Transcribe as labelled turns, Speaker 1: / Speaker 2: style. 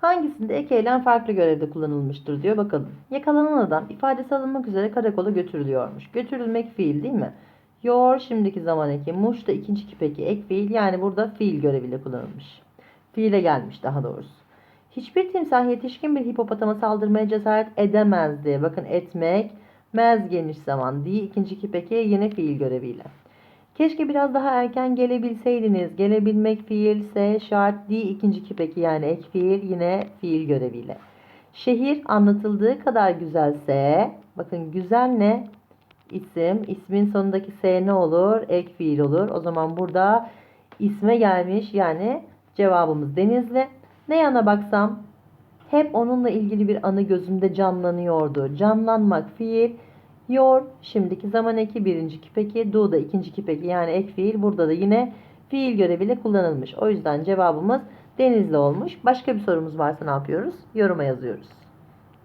Speaker 1: Hangisinde ek eylem farklı görevde kullanılmıştır diyor bakalım. Yakalanan adam ifadesi alınmak üzere karakola götürülüyormuş. Götürülmek fiil değil mi? Yor şimdiki zaman eki. Muş da ikinci kipeki ek fiil. Yani burada fiil göreviyle kullanılmış. Fiile gelmiş daha doğrusu. Hiçbir timsah yetişkin bir hipopotama saldırmaya cesaret edemezdi. Bakın etmek, mez geniş zaman. Di ikinci kipeki yine fiil göreviyle. Keşke biraz daha erken gelebilseydiniz. Gelebilmek fiilse şart di ikinci kipeki yani ek fiil yine fiil göreviyle. Şehir anlatıldığı kadar güzelse bakın güzel ne? İsim. İsmin sonundaki S ne olur? Ek fiil olur. O zaman burada isme gelmiş yani cevabımız Denizli. Ne yana baksam hep onunla ilgili bir anı gözümde canlanıyordu. Canlanmak fiil. Yor şimdiki zaman eki birinci kipeki. Do da ikinci kipeki yani ek fiil. Burada da yine fiil göreviyle kullanılmış. O yüzden cevabımız Denizli olmuş. Başka bir sorumuz varsa ne yapıyoruz? Yoruma yazıyoruz.